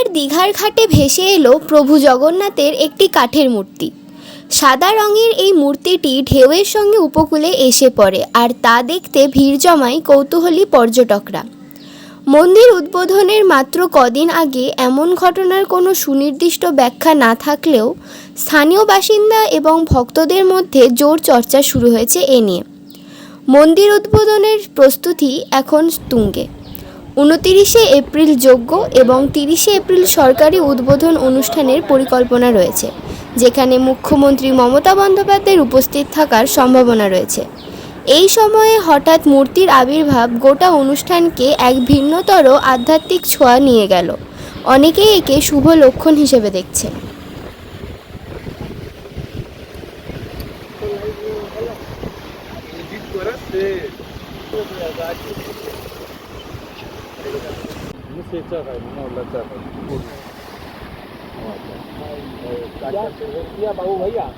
এবার দীঘার ঘাটে ভেসে এলো প্রভু জগন্নাথের একটি কাঠের মূর্তি। সাদা রঙের এই মূর্তিটি ঢেউয়ের সঙ্গে উপকূলে এসে পড়ে আর তা দেখতে ভিড় জমায় কৌতূহলী পর্যটকরা। মন্দির উদ্বোধনের মাত্র কদিন আগে এমন ঘটনার কোনো সুনির্দিষ্ট ব্যাখ্যা না থাকলেও স্থানীয় বাসিন্দা এবং ভক্তদের মধ্যে জোর চর্চা শুরু হয়েছে এ নিয়ে। মন্দির উদ্বোধনের প্রস্তুতি এখন তুঙ্গে। উনতিরিশে এপ্রিল যোগ্য এবং তিরিশে এপ্রিল সরকারি উদ্বোধন অনুষ্ঠানের পরিকল্পনা রয়েছে, যেখানে মুখ্যমন্ত্রী মমতা বন্দ্যোপাধ্যায়ের উপস্থিত থাকার সম্ভাবনা রয়েছে। এই সময়ে হঠাৎ মূর্তির আবির্ভাব গোটা অনুষ্ঠানকে এক ভিন্নতর আধ্যাত্মিক ছোঁয়া নিয়ে গেল। অনেকেই একে শুভ লক্ষণ হিসেবে দেখছে। हाँ। भाऊ भैया